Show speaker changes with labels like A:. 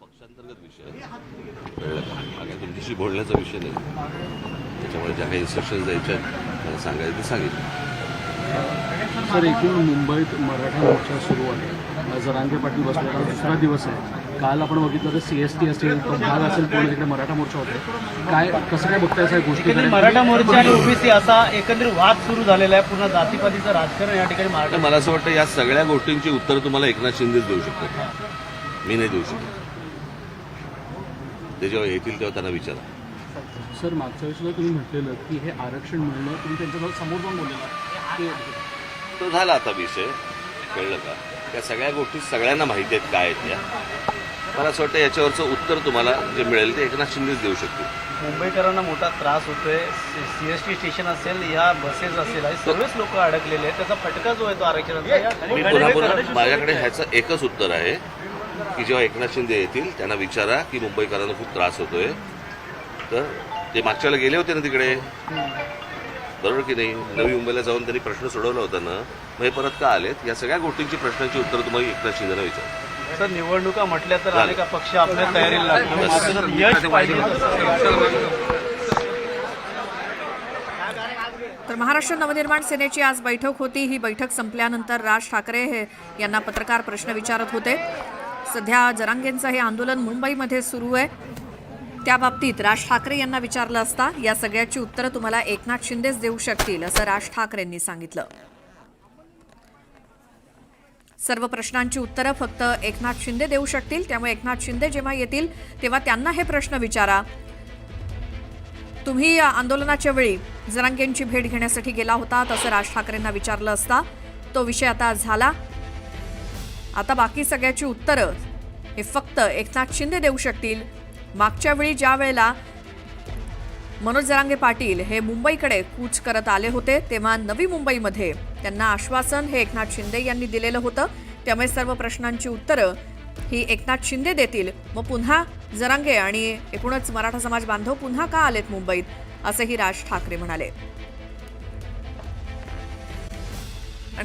A: पक्षांतर्गत विषय? हा तुमच्याशी बोलण्याचा विषय नाही. त्याच्यामुळे ज्या काही इन्स्ट्रक्शन द्यायच्या आहेत, सांगायचं ते सांगितलं.
B: सर एकूण मुंबईत मराठा मोर्चा सुरू आहे. जरांगे पाटील बसलेला दुसरा दिवस आहे. काल आपण बघितलं तर सी एस टी असेल तो भाग असेल पूर्ण तिकडे मराठा मोर्चा होते. काय कसं काय बघताय सगळ्या गोष्टी?
C: मराठा मोर्चा आणि ओबीसी असा एकंदरीत वाद सुरू झालेला आहे. पूर्ण जातीपातीचं राजकारण या ठिकाणी मराठा
A: मला असं वाटतं या सगळ्या गोष्टींची उत्तर तुम्हाला एकनाथ शिंदेच देऊ शकतात. मी नाही देऊ शकत. ते जेव्हा येतील तेव्हा त्यांना विचारा.
B: सर मागच्या वेळेस तुम्ही म्हटलेलं की हे आरक्षण मिळणं तुम्ही त्यांच्याजवळ समोर जाऊन बोललेला ते
A: झाला आता विषय. कळलं का? या सगळ्या गोष्टी सगळ्यांना माहिती आहेत काय आहेत त्या. मला असं वाटतं याच्यावरचं उत्तर तुम्हाला जे मिळेल ते एकनाथ शिंदेच देऊ शकतील.
C: मुंबईकरांना मोठा त्रास होतोय. सीएसटी स्टेशन असेल या बसेस असेल सर्वच लोक अडकलेले आहेत. त्याचा फटका जो आहे तो आरक्षणाचा. या
A: मी पुन्हा पुन्हा माझ्याकडे ह्याचं एकच उत्तर आहे. की जेव्हा एकनाथ शिंदे येतील त्यांना विचारा की मुंबईकरांना खूप त्रास होतोय. तर ते मागच्या वेळेला गेले होते ना तिकडे. बरोबर की नाही? नवी मुंबईला जाऊन त्यांनी प्रश्न सोडवला होता ना. मग हे परत का आलेत? या सगळ्या गोष्टींची प्रश्नांची उत्तर तुम्हाला एकनाथ शिंदेला विचारा.
C: सर निवडणुका म्हटल्या तर अनेक पक्ष आपल्या तयारीला
D: तर महाराष्ट्र नवनिर्माण सेनेची आज बैठक होती. ही बैठक संपल्यानंतर राज ठाकरे हे यांना पत्रकार प्रश्न विचारत होते. सध्या जरांगेंचं हे आंदोलन मुंबईमध्ये सुरू आहे. त्या बाबतीत राज ठाकरे यांना विचारलं असता या सगळ्याची उत्तरं तुम्हाला एकनाथ शिंदेच देऊ शकतील असं राज ठाकरेंनी सांगितलं. सर्व प्रश्नांची उत्तरं फक्त एकनाथ शिंदे देऊ शकतील त्यामुळे एकनाथ शिंदे जेव्हा येतील तेव्हा त्यांना हे प्रश्न विचारा. तुम्ही या आंदोलनाच्या वेळी जरांगेंची भेट घेण्यासाठी गेला होता तसं राज ठाकरेंना विचारलं असता. तो विषय आता झाला. आता बाकी सगळ्याची उत्तरं. हे फक्त एकनाथ शिंदे देऊ शकतील. मागच्या वेळी ज्या वेळेला मनोज जरांगे पाटील हे मुंबईकडे कूच करत आले होते तेव्हा नवी मुंबईमध्ये त्यांना आश्वासन हे एकनाथ शिंदे यांनी दिलेलं होतं. त्यामुळे सर्व प्रश्नांची उत्तरं ही एकनाथ शिंदे देतील. मग पुन्हा जरांगे आणि एकूणच मराठा समाज बांधव पुन्हा का आलेत मुंबईत? असंही राज ठाकरे म्हणाले.